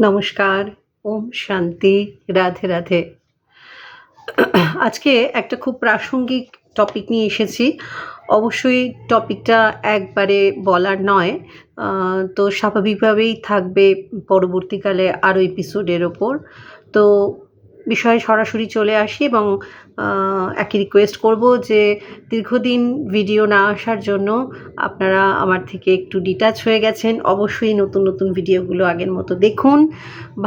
নমস্কার, ওম শান্তি, রাধে রাধে। আজকে একটা খুব প্রাসঙ্গিক টপিক নিয়ে এসেছি। অবশ্যই টপিকটা একবারে বলার নয়। তো স্বাভাবিকভাবেই থাকবে পরবর্তীকালে আরও এপিসোডের ওপর। তো বিষয়ে সরাসরি চলে আসি এবং একই রিকোয়েস্ট করব যে দীর্ঘদিন ভিডিও না আসার জন্য আপনারা আমার থেকে একটু ডিটাচ হয়ে গেছেন। অবশ্যই নতুন নতুন ভিডিওগুলো আগের মতো দেখুন।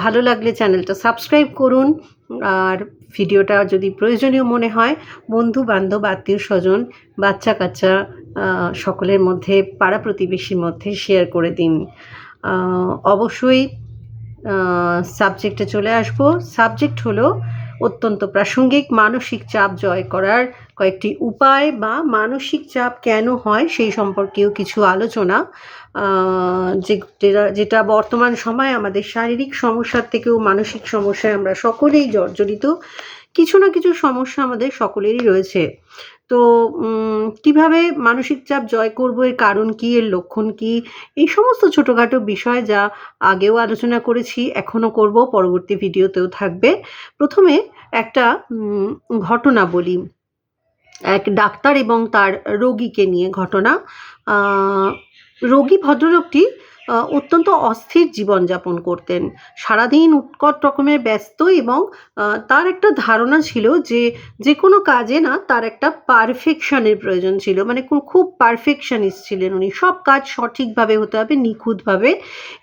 ভালো লাগলে চ্যানেলটা সাবস্ক্রাইব করুন। আর ভিডিওটা যদি প্রয়োজনীয় মনে হয়, বন্ধু, বান্ধব, আত্মীয় স্বজন, বাচ্চা কাচ্চা সকলের মধ্যে, পাড়া প্রতিবেশীর মধ্যে শেয়ার করে দিন। অবশ্যই সাবজেক্টে চলে আসব। সাবজেক্ট হলো অত্যন্ত প্রাসঙ্গিক, মানসিক চাপ জয় করার কয়েকটি উপায় বা মানসিক চাপ কেন হয় সেই সম্পর্কেও কিছু আলোচনা। যেটা- যেটা বর্তমান সময়ে আমাদের শারীরিক সমস্যার থেকেও মানসিক সমস্যায় আমরা সকলেই জর্জরিত। কিছু না কিছু সমস্যা আমাদের সকলেরই রয়েছে। তো কীভাবে মানসিক চাপ জয় করব, এর কারণ কি, এর লক্ষণ কি, এই সমস্ত ছোটোখাটো বিষয় যা আগেও আলোচনা করেছি, এখনও করব, পরবর্তী ভিডিওতেও থাকবে। প্রথমে একটা ঘটনা বলি। এক ডাক্তার এবং তার রোগীকে নিয়ে ঘটনা। রোগী ভদ্রলোকটি অত্যন্ত অস্থির জীবনযাপন করতেন। সারাদিন উৎকট রকমের ব্যস্ত এবং তার একটা ধারণা ছিল যে যে কোনো কাজে না তার একটা পারফেকশনের প্রয়োজন ছিল। মানে খুব পারফেকশনিস্ট ছিলেন উনি। সব কাজ সঠিকভাবে হতে হবে, নিখুঁতভাবে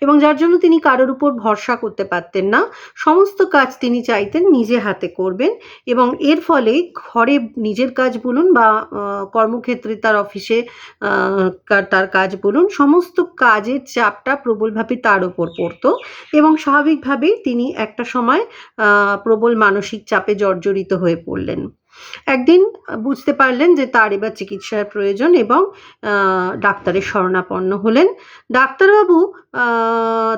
এবং যার জন্য তিনি কারোর উপর ভরসা করতে পারতেন না। সমস্ত কাজ তিনি চাইতেন নিজে হাতে করবেন এবং এর ফলে ঘরে নিজের কাজ বলুন বা কর্মক্ষেত্রে তার অফিসে তার কাজ বলুন, সমস্ত কাজের চাপটা প্রবলভাবে তার ওপর পড়তো এবং স্বাভাবিকভাবেই তিনি একটা সময় প্রবল মানসিক চাপে জর্জরিত হয়ে পড়লেন। একদিন বুঝতে পারলেন যে তার এবার চিকিৎসার প্রয়োজন এবং ডাক্তারের শরণাপন্ন হলেন। ডাক্তারবাবু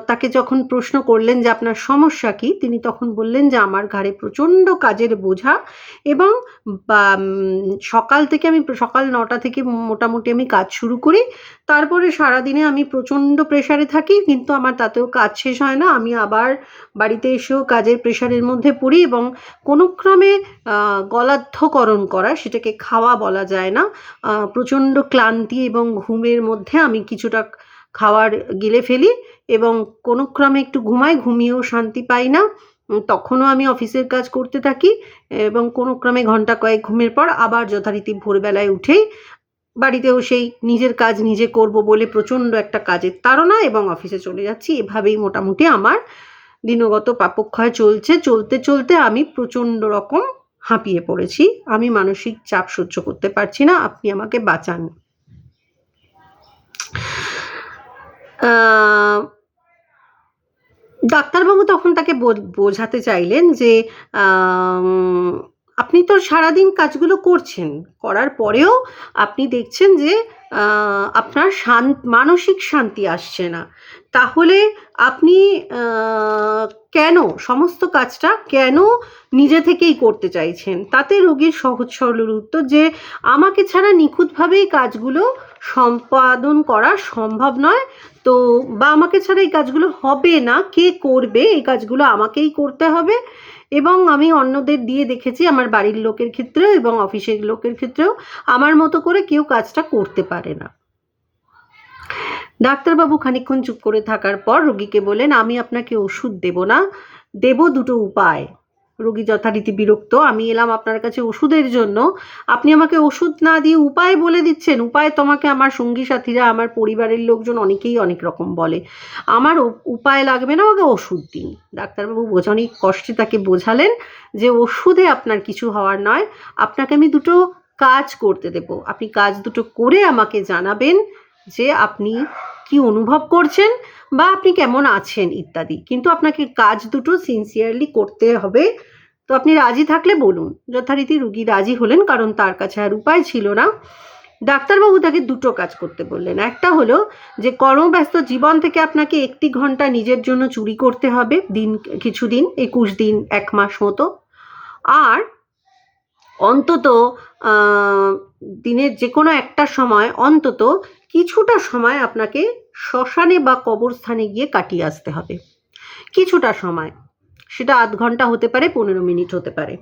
তাকে যখন প্রশ্ন করলেন যে আপনার সমস্যা কি, তিনি তখন বললেন যে আমার ঘাড়ে প্রচণ্ড কাজের বোঝা এবং সকাল থেকে আমি, সকাল নটা থেকে মোটামুটি আমি কাজ শুরু করি। তারপরে সারাদিনে আমি প্রচণ্ড প্রেশারে থাকি, কিন্তু আমার তাতেও কাজ শেষ হয় না। আমি আবার বাড়িতে এসেও কাজের প্রেশারের মধ্যে পড়ি এবং কোনো ক্রমে গলাধ্যকরণ করা, সেটাকে খাওয়া বলা যায় না। প্রচণ্ড ক্লান্তি এবং ঘুমের মধ্যে আমি কিছুটা খাওয়ার গিলে ফেলি এবং কোনো ক্রমে একটু ঘুমাই, ঘুমিয়েও শান্তি পাই না। তখনও আমি অফিসের কাজ করতে থাকি এবং কোনো ক্রমে ঘণ্টা কয়েক ঘুমের পর আবার যথারীতি ভোরবেলায় উঠেই বাড়িতেও সেই নিজের কাজ নিজে করব বলে প্রচণ্ড একটা কাজের তাড়না এবং অফিসে চলে যাচ্ছি। এভাবেই মোটামুটি আমার দিনগত পাপক্ষয় চলছে। চলতে চলতে আমি প্রচণ্ড রকম হাঁপিয়ে পড়েছি। আমি মানসিক চাপ সহ্য করতে পারছি না। আপনি আমাকে বাঁচান। ডাক্তারবাবু তখন তাকে বোঝাতে চাইলেন যে আপনি তো সারাদিন কাজগুলো করছেন। করার পরেও আপনি দেখছেন যে আপনার শান্ত মানসিক শান্তি আসছে না। তাহলে আপনি কেন সমস্ত কাজটা কেন নিজে থেকেই করতে চাইছেন? তাতে রোগীর সহজ সরল উত্তর যে, আমাকে ছাড়া নিখুঁতভাবেই কাজগুলো সম্পাদন করা সম্ভব নয়। তো, বা আমাকে ছাড়া এই কাজগুলো হবে না, কে করবে? এই কাজগুলো আমাকেই করতে হবে। এবং আমি অন্যদের দিয়ে দেখেছি আমার বাড়ির লোকের ক্ষেত্রেও এবং অফিসের লোকের ক্ষেত্রেও আমার মতো করে কেউ কাজটা করতে পারে না। ডাক্তারবাবু খানিকক্ষণ চুপ করে থাকার পর রোগীকে বলেন আমি আপনাকে ওষুধ দেব না, দেব দুটো উপায়। রোগী যথারীতি বিরক্ত। আমি এলাম আপনার কাছে ওষুধের জন্য। আপনি আমাকে ওষুধ না দিয়ে উপায় বলে দিচ্ছেন। উপায় তোমাকে আমার সঙ্গী সাথীরা, আমার পরিবারের লোকজন অনেকেই অনেক রকম বলে। আমার উপায় লাগবে না, আমাকে ওষুধ দিন। ডাক্তারবাবু অনেক কষ্টে তাকে বোঝালেন যে ওষুধে আপনার কিছু হওয়ার নয়। আপনাকে আমি দুটো কাজ করতে দেব। আপনি কাজ দুটো করে আমাকে জানাবেন যে আপনি কি অনুভব করছেন বা আপনি কেমন আছেন ইত্যাদি। কিন্তু আপনাকে কাজ দুটো সিনসিয়ারলি করতে হবে। তো আপনি রাজি থাকলে বলুন, যথারীতি রুগী রাজি হলেন কারণ তার কাছে আর উপায় ছিল না। ডাক্তারবাবু তাকে দুটো কাজ করতে বললেন। একটা হলো যে কর্মব্যস্ত জীবন থেকে আপনাকে একটি ঘণ্টা নিজের জন্য চুরি করতে হবে দিন, কিছুদিন, একুশ দিন, এক মাস মতো। আর অন্তত দিনের যে কোনো একটা সময় অন্তত কিছুটা সময় আপনাকে শ্মশানে বা কবরস্থানে গিয়ে কাটিয়ে আসতে হবে। কিছুটা সময়, সেটা আধ ঘণ্টা হতে পারে, পনেরো মিনিট হতে পারে।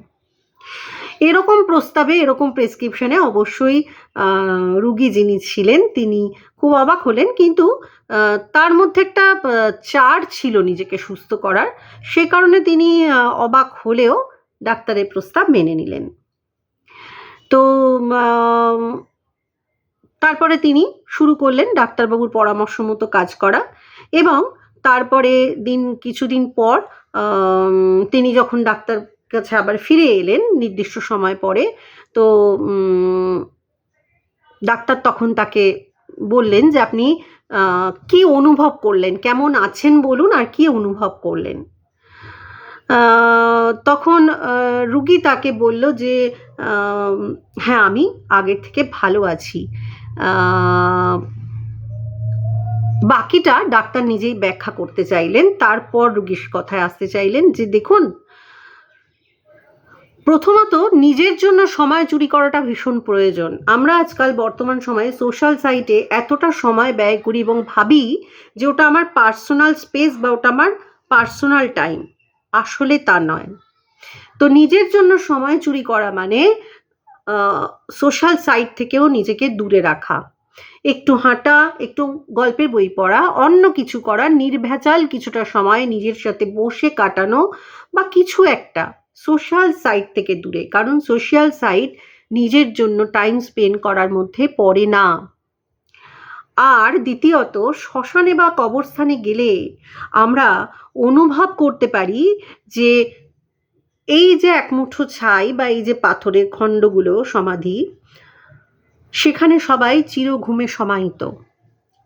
এরকম প্রস্তাবে, এরকম প্রেসক্রিপশনে অবশ্যই রুগী যিনি ছিলেন, তিনি খুব অবাক হলেন। কিন্তু তার মধ্যে একটা চার ছিল নিজেকে সুস্থ করার। সে কারণে তিনি অবাক হলেও ডাক্তারের প্রস্তাব মেনে নিলেন। তো তারপরে তিনি শুরু করলেন ডাক্তারবাবুর পরামর্শ মতো কাজ করা এবং তারপরে দিন, কিছুদিন পর তিনি যখন ডাক্তার কাছে আবার ফিরে এলেন নির্দিষ্ট সময় পরে, তো ডাক্তার তখন তাকে বললেন যে আপনি কি অনুভব করলেন? কেমন আছেন বলুন আর কি অনুভব করলেন? তখন রুগী তাকে বলল যে হ্যাঁ আমি আগের থেকে ভালো আছি। বাকিটা ডাক্তার নিজেই ব্যাখ্যা করতে চাইলেন, তারপর রুগীর কথায় আসতে চাইলেন যে দেখুন, প্রথমত নিজের জন্য সময় চুরি করাটা ভীষণ প্রয়োজন। আমরা আজকাল বর্তমান সময়ে সোশ্যাল সাইটে এতটা সময় ব্যয় করি এবং ভাবি যে ওটা আমার পার্সোনাল স্পেস বা ওটা আমার পার্সোনাল টাইম আসলে তা নয়। তো নিজের জন্য সময় চুরি করা মানে সোশ্যাল সাইট থেকেও নিজেকে দূরে রাখা। একটু হাঁটা, একটু গল্পের বই পড়া, অন্য কিছু করা, নির্ভেজাল কিছুটা সময় নিজের সাথে বসে কাটানো বা কিছু একটা সোশ্যাল সাইট থেকে দূরে। কারণ সোশ্যাল সাইট নিজের জন্য টাইম স্পেন্ড করার মধ্যে পড়ে না। আর দ্বিতীয়ত, শ্মশানে বা কবরস্থানে গেলে আমরা অনুভব করতে পারি যে এই যে একমুঠো ছাই বা এই যে পাথরের খণ্ডগুলো সমাধি, সেখানে সবাই চির ঘুমে সমাহিত।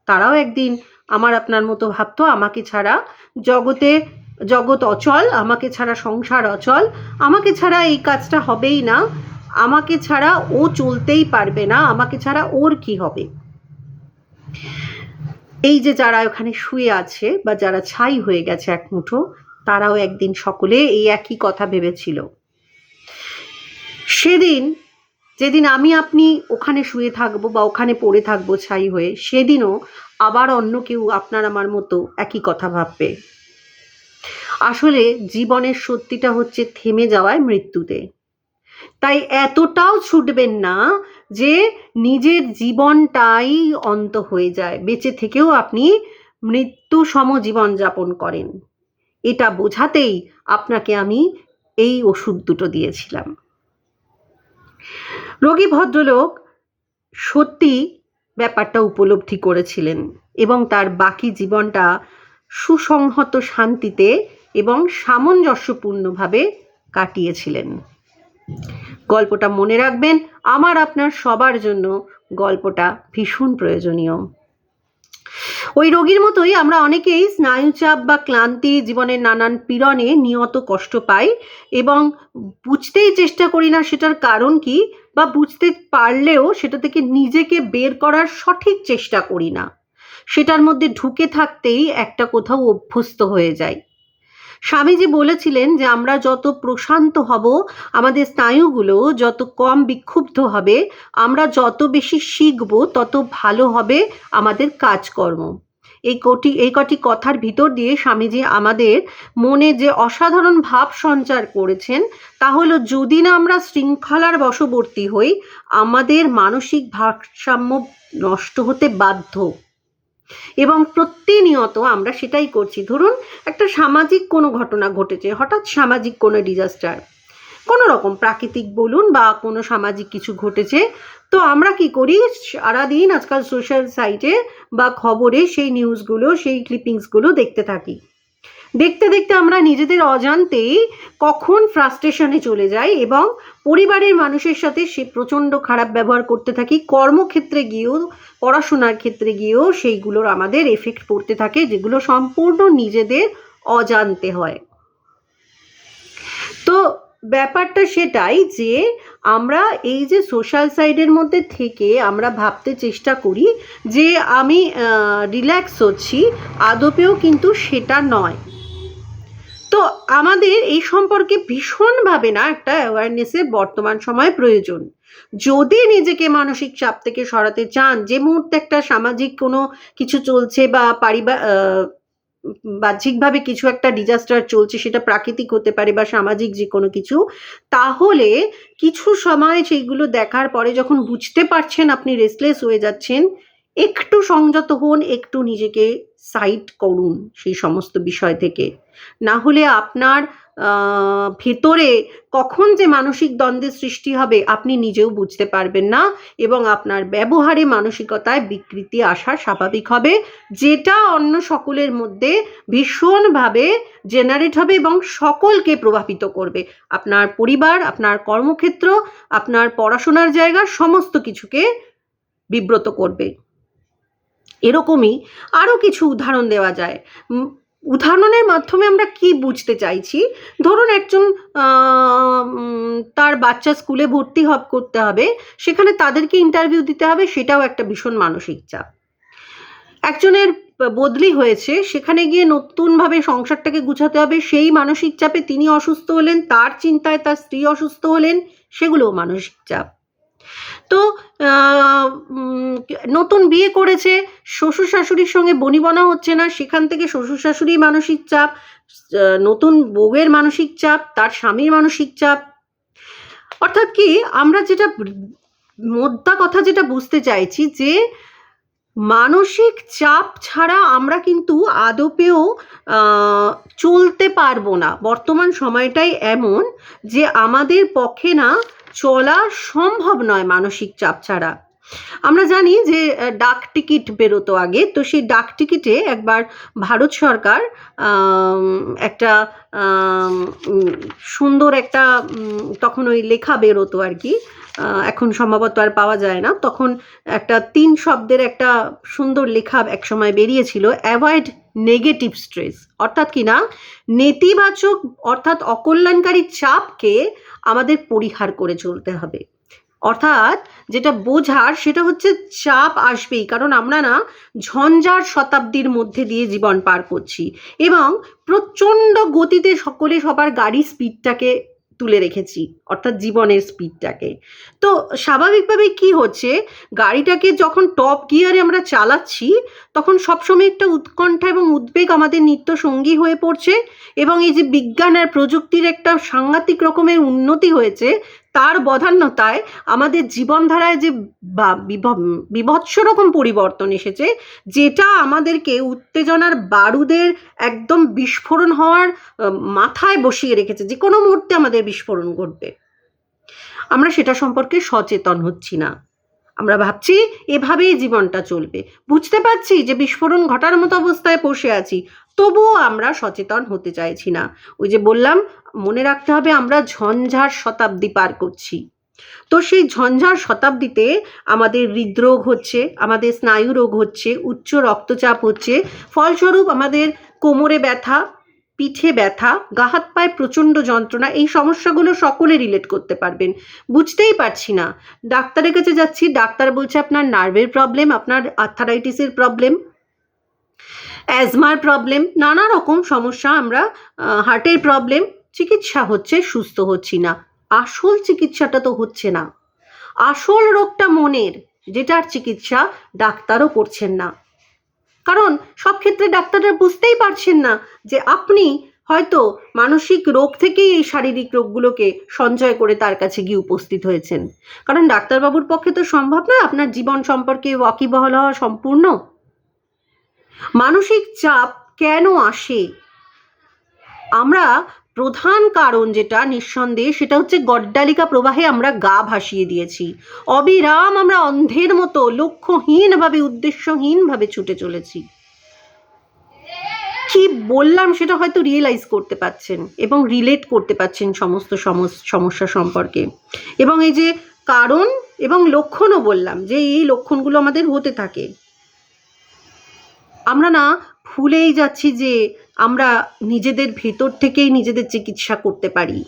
তারাও একদিন আমার আপনার মতো ভাবতো, আমাকে ছাড়া জগতে, জগৎ অচল, আমাকে ছাড়া সংসার অচল, আমাকে ছাড়া এই কাজটা হবেই না, আমাকে ছাড়া ও চলতেই পারবে না, আমাকে ছাড়া ওর কি হবে? এই যে যারা ওখানে শুয়ে আছে বা যারা ছাই হয়ে গেছে এক মুঠো তারাও একদিন সকলে এই একই কথা ভেবেছিল। সেদিন, যেদিন আমি আপনি ওখানে শুয়ে থাকব বা ওখানে পড়ে থাকব ছাই হয়ে, সেদিনও আবার অন্য কেউ আপনার আমার মতো একই কথা ভাববে। আসলে জীবনের সত্যিটা হচ্ছে থেমে যাওয়ায় মৃত্যুতে। তাই এতটাও ছুটবেন না যে নিজের জীবনটাই অন্ত হয়ে যায়। বেঁচে থেকেও আপনি মৃত্যু সম জীবন যাপন করেন। এটা বোঝাতেই আপনাকে আমি এই ওষুধ দুটো দিয়েছিলাম। রোগী ভদ্রলোক সত্যি ব্যাপারটা উপলব্ধি করেছিলেন এবং তার বাকি জীবনটা সুসংহত শান্তিতে এবং সামঞ্জস্যপূর্ণভাবে কাটিয়েছিলেন। গল্পটা মনে রাখবেন, আমার আপনার সবার জন্য গল্পটা ভীষণ প্রয়োজনীয়। ওই রোগীর মতোই আমরা অনেকেই স্নায়ুচাপ বা ক্লান্তি, জীবনের নানান পীড়নে নিয়ত কষ্ট পাই এবং বুঝতেই চেষ্টা করি না সেটার কারণ কি বা বুঝতে পারলেও সেটা থেকে নিজেকে বের করার সঠিক চেষ্টা করি না। সেটার মধ্যে ঢুকে থাকতেই একটা কোথাও অভ্যস্ত হয়ে যায় স্বামীজি বলেছিলেন যে, আমরা যত প্রশান্ত হব, আমাদের স্নায়ুগুলো যত কম বিক্ষুব্ধ হবে, আমরা যত বেশি শিখব, তত ভালো হবে আমাদের কাজকর্ম। এই কটি এই কটি কথার ভিতর দিয়ে স্বামীজি আমাদের মনে যে অসাধারণ ভাব সঞ্চার করেছেন, তা হলো, যদি না আমরা শৃঙ্খলার বশবর্তী হই, আমাদের মানসিক ভারসাম্য নষ্ট হতে বাধ্য। এবং প্রতিনিয়ত আমরা সেটাই করছি। ধরুন, একটা সামাজিক কোনো ঘটনা ঘটেছে, হঠাৎ সামাজিক কোনো ডিজাস্টার কোনো রকম প্রাকৃতিক বলুন বা কোনো সামাজিক কিছু ঘটেছে, তো আমরা কি করি? সারাদিন আজকাল সোশ্যাল সাইটে বা খবরে সেই নিউজগুলো সেই ক্লিপিংসগুলো দেখতে থাকি। দেখতে দেখতে আমরা নিজেদের অজান্তেই কখন ফ্রাস্ট্রেশনে চলে যাই এবং পরিবারের মানুষের সাথে সে প্রচণ্ড খারাপ ব্যবহার করতে থাকি, কর্মক্ষেত্রে গিয়েও, পড়াশোনার ক্ষেত্রে গিয়েও সেইগুলোর আমাদের এফেক্ট পড়তে থাকে, যেগুলো সম্পূর্ণ নিজেদের অজান্তে হয়। তো ব্যাপারটা সেটাই যে আমরা এই যে সোশ্যাল সাইডের মধ্যে থেকে আমরা ভাবতে চেষ্টা করি যে আমি রিল্যাক্স হচ্ছি, আদপেও কিন্তু সেটা নয়। তো আমাদের এই সম্পর্কে ভীষণভাবে না একটা অ্যাওয়ারনেসের বর্তমান সময় প্রয়োজন। যদি নিজেকে মানসিক চাপ থেকে সরাতে চান, যে মুহূর্তে একটা সামাজিক কোনো কিছু চলছে বা পারিবার বাহ্যিকভাবে কিছু একটা ডিজাস্টার চলছে, সেটা প্রাকৃতিক হতে পারে বা সামাজিক যে কোনো কিছু, তাহলে কিছু সময় সেইগুলো দেখার পরে যখন বুঝতে পারছেন আপনি রেসলেস হয়ে যাচ্ছেন, একটু সংযত হন, একটু নিজেকে সাইড করুন সেই সমস্ত বিষয় থেকে। না হলে আপনার ভেতরে কখন যে মানসিক দ্বন্দ্বের সৃষ্টি হবে আপনি নিজেও বুঝতে পারবেন না এবং আপনার ব্যবহারে মানসিকতায় বিকৃতি আসা স্বাভাবিক হবে, যেটা অন্য সকলের মধ্যে ভীষণভাবে জেনারেট হবে এবং সকলকে প্রভাবিত করবে। আপনার পরিবার, আপনার কর্মক্ষেত্র, আপনার পড়াশোনার জায়গা সমস্ত কিছুকে বিব্রত করবে। এরকমই আরও কিছু উদাহরণ দেওয়া যায়। উদাহরণের মাধ্যমে আমরা কি বুঝতে চাইছি? ধরুন একজন তার বাচ্চা স্কুলে ভর্তি হব, করতে হবে, সেখানে তাদেরকে ইন্টারভিউ দিতে হবে, সেটাও একটা ভীষণ মানসিক চাপ। একজনের বদলি হয়েছে, সেখানে গিয়ে নতুনভাবে সংসারটাকে গুছাতে হবে, সেই মানসিক চাপে তিনি অসুস্থ হলেন, তার চিন্তায় তার স্ত্রী অসুস্থ হলেন, সেগুলোও মানসিক চাপ। তো নতুন বিয়ে করেছে, শ্বশুর শাশুড়ির সঙ্গে বনিবনা হচ্ছে না, সেখান থেকে শ্বশুর শাশুড়ি মানসিক চাপ নতুন বউয়ের মানসিক চাপ, তার স্বামীর মানসিক চাপ। অর্থাৎ কি, আমরা যেটা মোদ্দা কথা যেটা বুঝতে চাইছি যে, মানসিক চাপ ছাড়া আমরা কিন্তু আদপেও চলতে পারব না। বর্তমান সময়টাই এমন যে, আমাদের পক্ষে না চলা সম্ভব নয় মানসিক চাপ ছাড়া। আমরা জানি যে ডাক টিকিট বেরোতো আগে, তো সেই ডাক টিকিটে একবার ভারত সরকার একটা সুন্দর একটা তখন ওই লেখা বেরোতো আর কি এখন সম্ভবত আর পাওয়া যায় না। তখন একটা তিন শব্দের একটা সুন্দর লেখা একসময় বেরিয়েছিল অ্যাভয়েড নেগেটিভ স্ট্রেস অর্থাৎ কি না, নেতিবাচক অর্থাৎ অকল্যাণকারী চাপকে আমাদের পরিহার করে চলতে হবে। অর্থাৎ যেটা বোঝার সেটা হচ্ছে চাপ আসবেই, কারণ আমরা না ঝঞ্ঝার শতাব্দীর মধ্যে দিয়ে জীবন পার করছি এবং প্রচণ্ড গতিতে সকলে সবার গাড়ি স্পিডটাকে তুলে রেখেছি, অর্থাৎ জীবনের স্পিডটাকে তো স্বাভাবিকভাবে কি হচ্ছে, গাড়িটাকে যখন টপ গিয়ারে আমরা চালাচ্ছি, তখন সবসময় একটা উৎকণ্ঠা এবং উদ্বেগ আমাদের নিত্য সঙ্গী হয়ে পড়ছে এবং এই যে বিজ্ঞান আর প্রযুক্তির একটা সাংঘাতিক রকমের উন্নতি হয়েছে তার বধান্যতায় আমাদের জীবনধারায় যে বিভৎস রকম পরিবর্তন এসেছে, যেটা আমাদেরকে উত্তেজনার বারুদের একদম বিস্ফোরণ হওয়ার মাথায় বসিয়ে রেখেছে। যে কোনো মুহূর্তে আমাদের বিস্ফোরণ ঘটবে। আমরা সেটা সম্পর্কে সচেতন হচ্ছি না। আমরা ভাবছি এভাবেই জীবনটা চলবে। বুঝতে পারছি যে বিস্ফোরণ ঘটার মতো অবস্থায় বসে আছি, তবুও আমরা সচেতন হতে চাইছি না। ওই যে বললাম, মনে রাখতে হবে আমরা ঝঞ্ঝার শতাব্দী পার করছি। তো সেই ঝঞ্ঝার শতাব্দীতে আমাদের হৃদরোগ হচ্ছে, আমাদের স্নায়ু রোগ হচ্ছে, উচ্চ রক্তচাপ হচ্ছে, ফলস্বরূপ আমাদের কোমরে ব্যথা পিঠে ব্যথা, গা হাত পায়ে প্রচণ্ড যন্ত্রণা, এই সমস্যাগুলো সকলে রিলেট করতে পারবেন। বুঝতেই পারছি না। ডাক্তারের কাছে যাচ্ছি, ডাক্তার বলছে আপনার নার্ভের প্রবলেম আপনার আর্থারাইটিসের প্রবলেম অ্যাজমার প্রবলেম নানা রকম সমস্যা আমরা হার্টের প্রবলেম চিকিৎসা হচ্ছে, সুস্থ হচ্ছি না। আসল চিকিৎসাটা তো হচ্ছে না। আসল রোগটা মনের, যেটার চিকিৎসা ডাক্তারও করছেন না। কারণ সব ক্ষেত্রে ডাক্তাররা বুঝতেই পারছেন না যে আপনি হয়তো মানসিক রোগ থেকেই এই শারীরিক রোগগুলোকে সঞ্চয় করে তার কাছে গিয়ে উপস্থিত হয়েছেন। কারণ ডাক্তারবাবুর পক্ষে তো সম্ভব নয় আপনার জীবন সম্পর্কে ওয়াকিবহল হওয়া সম্পূর্ণ। মানসিক চাপ কেন আসে? আমরা প্রধান কারণ যেটা নিঃসন্দেহে সেটা হচ্ছে গড্ডালিকা প্রবাহে আমরা গা ভাসিয়ে দিয়েছি। অবিরাম আমরা অন্ধের মতো লক্ষ্যহীনভাবে, উদ্দেশ্যহীনভাবে ছুটে চলেছি। কি বললাম সেটা হয়তো রিয়েলাইজ করতে পারছেন এবং রিলেট করতে পারছেন সমস্ত সমস- সমস্যা সম্পর্কে। এবং এই যে কারণ এবং লক্ষণও বললাম যে এই লক্ষণগুলো আমাদের হতে থাকে। আমরা না ভুলেই যাচ্ছি যে আমরা নিজেদের ভেতর থেকেই নিজেদের চিকিৎসা করতে পারি।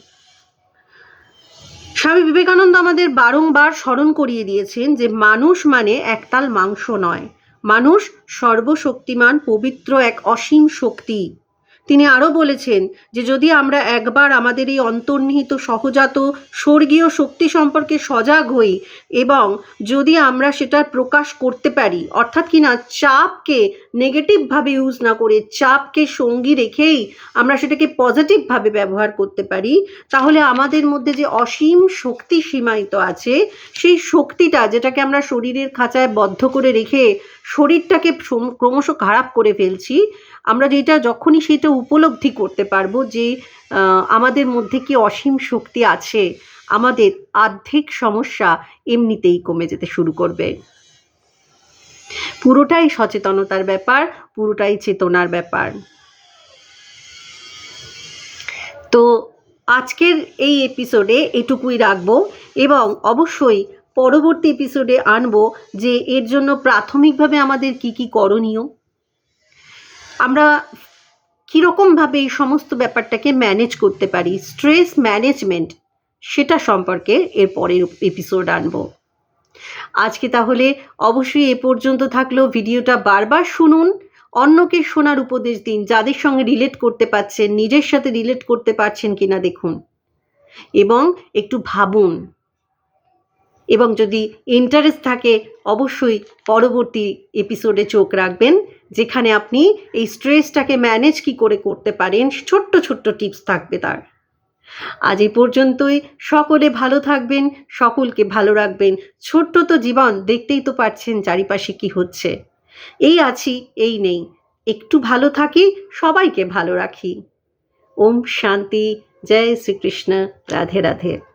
স্বামী বিবেকানন্দ আমাদের বারংবার স্মরণ করিয়ে দিয়েছেন যে মানুষ মানে একতাল মাংস নয়। মানুষ সর্বশক্তিমান, পবিত্র এক অসীম শক্তি। তিনি আরও বলেছেন যে যদি আমরা একবার আমাদের এই অন্তর্নিহিত, সহজাত, স্বর্গীয় শক্তি সম্পর্কে সজাগ হই এবং যদি আমরা সেটা প্রকাশ করতে পারি, অর্থাৎ কিনা চাপকে নেগেটিভভাবে ইউজ না করে চাপকে সঙ্গী রেখেই আমরা সেটাকে পজিটিভভাবে ব্যবহার করতে পারি, তাহলে আমাদের মধ্যে যে অসীম শক্তি সীমায়িত আছে, সেই শক্তিটা যেটাকে আমরা শরীরের খাঁচায় বদ্ধ করে রেখে শরীরটাকে ক্রমশ খারাপ করে ফেলছি, আমরা যেটা যখনই সেটা উপলব্ধি করতে পারব যে আমাদের মধ্যে কি অসীম শক্তি আছে, আমাদের আর্থিক সমস্যা এমনিতেই কমে যেতে শুরু করবে। পুরোটাই সচেতনতার ব্যাপার, পুরোটাই চেতনার ব্যাপার। তো আজকের এই এপিসোডে এটুকুই রাখব এবং অবশ্যই পরবর্তী এপিসোডে আনব যে এর জন্য প্রাথমিকভাবে আমাদের কি কি করণীয়। আমরা কীরকমভাবে এই সমস্ত ব্যাপারটাকে ম্যানেজ করতে পারি স্ট্রেস ম্যানেজমেন্ট সেটা সম্পর্কে এর পরের এপিসোড আনব। আজকে তাহলে অবশ্যই এ পর্যন্ত থাকলেও ভিডিওটা বারবার শুনুন। অন্যকে শোনার উপদেশ দিন, যাদের সঙ্গে রিলেট করতে পারছেন, নিজের সাথে রিলেট করতে পারছেন কিনা দেখুন। এবং একটু ভাবুন। এবং যদি ইন্টারেস্ট থাকে, অবশ্যই পরবর্তী এপিসোডে চোখ রাখবেন, যেখানে আপনি এই স্ট্রেসটাকে ম্যানেজ কি করে করতে পারেন, ছোট্ট ছোট্ট টিপস থাকবে তার। আজ এ পর্যন্তই। সকলে ভালো থাকবেন, সকলকে ভালো রাখবেন। ছোট্ট তো জীবন, দেখতেই তো পারছেন চারিপাশে কি হচ্ছে। এই আছি, এই নেই। একটু ভালো থাকি, সবাইকে ভালো রাখি। ওম শান্তি, জয় শ্রীকৃষ্ণ। রাধে রাধে।